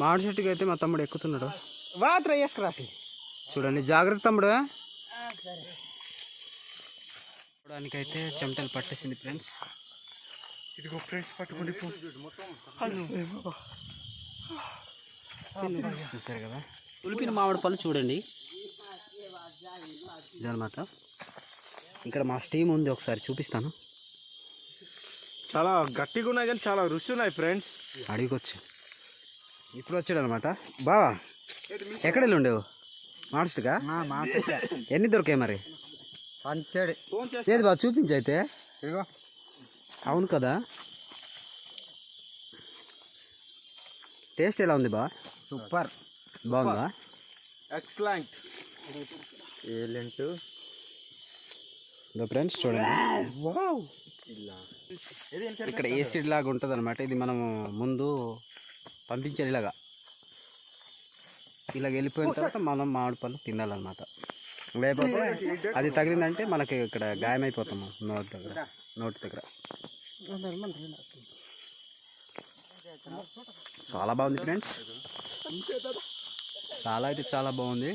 మామిడి చెట్టుకి అయితే మా తమ్ముడు ఎక్కుతున్నాడు. వాత్ర వేసుకురాసి చూడండి జాగ్రత్త తమ్ముడు. చూడడానికి అయితే చెమటలు పట్టేసింది ఫ్రెండ్స్. ఇదిగో ఫ్రెండ్స్ పట్టుకోండి చూసారు కదా? ఉలిపిన మామిడి పళ్ళు చూడండి. ఇదనమాట ఇక్కడ మా స్టీమ్ ఉంది ఒకసారి చూపిస్తాను. చాలా గట్టిగా ఉన్నాయి కానీ చాలా రుచి ఉన్నాయి ఫ్రెండ్స్. అడిగికి వచ్చి ఇప్పుడు వచ్చాడు అనమాట బావా ఎక్కడ ఉండేవు మామిడిగా ఎన్ని దొరికాయి మరి? పంచాడు. ఏది బాగా చూపించు అయితే. అవును కదా? టేస్ట్ ఎలా ఉంది బా సూపర్. బాగుందా? ఎక్సలెంట్. ఏలెంట్. ఇదో ఫ్రెండ్స్ చూడండి. ఇక్కడ ఏసిడ్ లాగా ఉంటుంది అనమాట ఇది మనము ముందు పంపించారు ఇలాగా. ఇలాగ వెళ్ళిపోయిన తర్వాత మనం మామిడి పళ్ళు తినాలన్నమాట. లేకపోతే అది తగిలిందంటే మనకి ఇక్కడ గాయమైపోతాము నోటి దగ్గర నోటి దగ్గర. చాలా బాగుంది ఫ్రెండ్స్. చాలా అయితే చాలా బాగుంది.